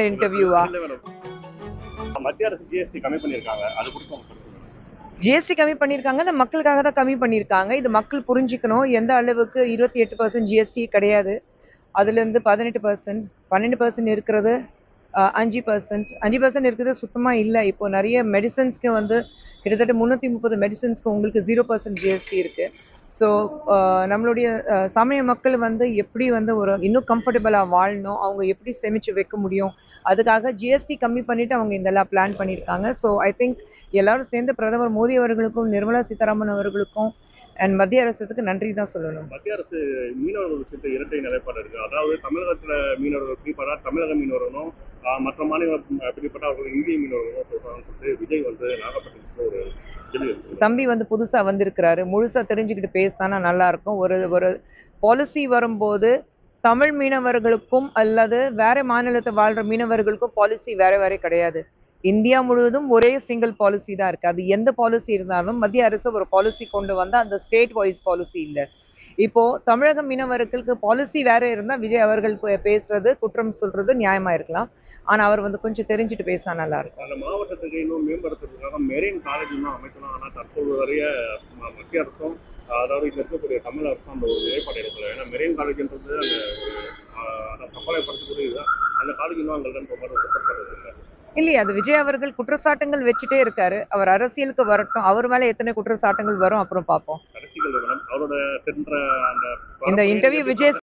இன்டர்வியூவா. மத்திய அரசு ஜிஎஸ்டி கம்மி பண்ணிருக்காங்க. அது குறித்து? ஜிஎஸ்டி கம்மி பண்ணியிருக்காங்க இந்த மக்களுக்காக தான் கம்மி பண்ணியிருக்காங்க இது மக்கள் புரிஞ்சுக்கணும். எந்த அளவுக்கு இருபத்தி எட்டு பர்சன்ட் ஜிஎஸ்டி கிடையாது. அதுலேருந்து பதினெட்டு பர்சன்ட் பன்னெண்டு பர்சன்ட் இருக்கிறது அஞ்சு பர்சன்ட் அஞ்சு பர்சன்ட் இருக்கிறது சுத்தமாக இல்லை. இப்போ நிறைய மெடிசன்ஸ்க்கு வந்து கிட்டத்தட்ட முந்நூற்றி முப்பது மெடிசன்ஸ்க்கு உங்களுக்கு ஜீரோ பர்சன்ட் ஜிஎஸ்டி இருக்குது ஸோ நம்மளுடைய சமய மக்கள் வந்து எப்படி வந்து ஒரு இன்னும் கம்ஃபர்டபுளாக வாழணும் அவங்க எப்படி சேமித்து வைக்க முடியும் அதுக்காக ஜிஎஸ்டி கம்மி பண்ணிவிட்டு அவங்க இதெல்லாம் பிளான் பண்ணியிருக்காங்க. ஸோ ஐ திங்க் எல்லாரும் சேர்ந்து பிரதமர் மோடி அவர்களுக்கும் நிர்மலா சீதாராமன் அவர்களுக்கும் அண்ட் மத்திய அரசுக்கு நன்றி தான் சொல்லணும். மத்திய அரசு மீனவர்கள் விஷயத்தில் இரட்டை நிலைப்பாடு இருக்கு. அதாவது தமிழகத்தில் மீனவர்கள் பிடிப்படா தமிழக மீனவர்களும் மற்ற மாநிலம் பிடிப்பட்ட அவர்கள் இந்திய மீனவர்களும் விஜய் வந்து நாகப்பட்டினம் தம்பி வந்து புதுசா வந்திருக்கிறாரு. முழுசா தெரிஞ்சுக்கிட்டு பேசினா நல்லா இருக்கும் ஒரு ஒரு பாலிசி வரும்போது தமிழ் மீனவர்களுக்கும் அல்லது வேற மாநிலத்தை வாழ்ற மீனவர்களுக்கும் பாலிசி வேற வேற கிடையாது. இந்தியா முழுவதும் ஒரே சிங்கிள் பாலிசி தான் இருக்கு. அது எந்த பாலிசி இருந்தாலும் மத்திய அரசு ஒரு பாலிசி கொண்டு வந்தா அந்த ஸ்டேட் வைஸ் பாலிசி இல்லை. இப்போ தமிழக மீனவர்களுக்கு பாலிசி வேற இருந்தா விஜய் அவர்கள் பேசுறது குற்றம் சொல்றது நியாயமா இருக்கலாம். ஆனா அவர் வந்து கொஞ்சம் தெரிஞ்சுட்டு பேசினா நல்லா இருக்கும். அந்த மாவட்டத்துக்கு இன்னும் மேம்படுத்துறதுக்காக மெரைன் காலேஜ் தான் அமைக்கலாம். ஆனால் தற்போது வரைய மத்திய அரசும் அதாவது இங்க இருக்கக்கூடிய தமிழ் அரசும் அந்த ஒரு நிலைப்பாடு எடுக்கல. ஏன்னா மெரைன் காலேஜ்ன்றது அந்த ஒரு ஆஹ், அந்த காலேஜ் இன்னும் அங்கே குற்றப்படுறது இல்லை இல்லையே அது விஜய் அவர்கள் குற்றச்சாட்டுங்கள் வச்சுட்டே இருக்காரு. அவர் அரசியலுக்கு வரட்டும். அவர் மேல எத்தனை குற்றச்சாட்டுகள் வரும் அப்புறம் பார்ப்போம். அவரோட சென்ற அந்த இந்த இன்டர்வியூ விஜய்